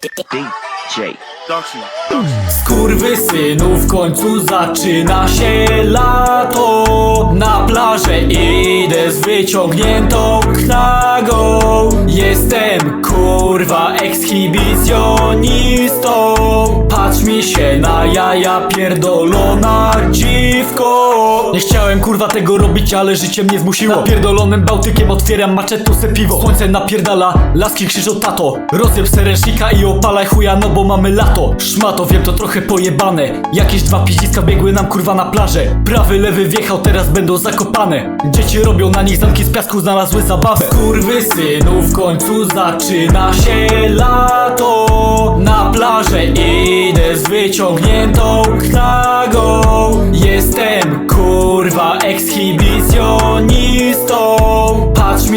DJ. Skurwy synu, w końcu zaczyna się lato. Na plażę idę z wyciągniętą knagą. Jestem kurwa ekshibicjonistą Patrz mi się na jaja pierdolona dziwko. Nie chciałem kurwa tego robić, ale życie mnie zmusiło. Napierdolonym Bałtykiem otwieram maczetuse piwo. Słońce napierdala, laski krzyczą tato. Rozjeb i opalaj chuja, no bo mamy lato. Szmato, wiem to trochę pojebane. Jakieś dwa piździska biegły nam kurwa na plażę. Prawy, lewy wjechał, teraz będą zakopane. Dzieci robią na nich zamki z piasku, znalazły zabawę. Kurwy synu, w końcu zaczyna się lato. Na plażę idę z wyciągniętą knagą Jestem kurwa Patrz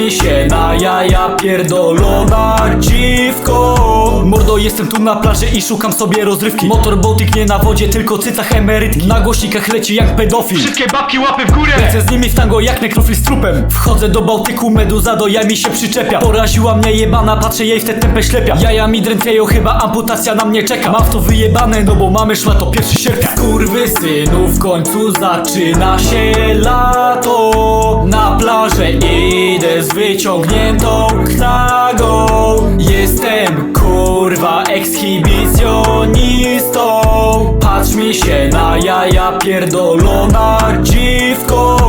mi się na jaja pierdolona dziwko. Mordo jestem tu na plaży i szukam sobie rozrywki. Motor Bałtyk nie na wodzie, tylko cycach emerytki. Na głośnikach leci jak pedofil. Wszystkie babki łapy w górę! Lecę z nimi w tango jak nekrofil z trupem. Wchodzę do Bałtyku, meduza do jaj mi się przyczepia. Poraziła mnie jebana, patrzę jej w tę tempę ślepia. Jaja mi drętwieją, chyba amputacja na mnie czeka. Mam w to wyjebane, no bo mamy szła to pierwszy sierpnia. Kurwy synu, w końcu zaczyna się lato wyciągniętą knagą Jestem kurwa ekshibicjonistą. Patrz mi się na jaja pierdolona dziwko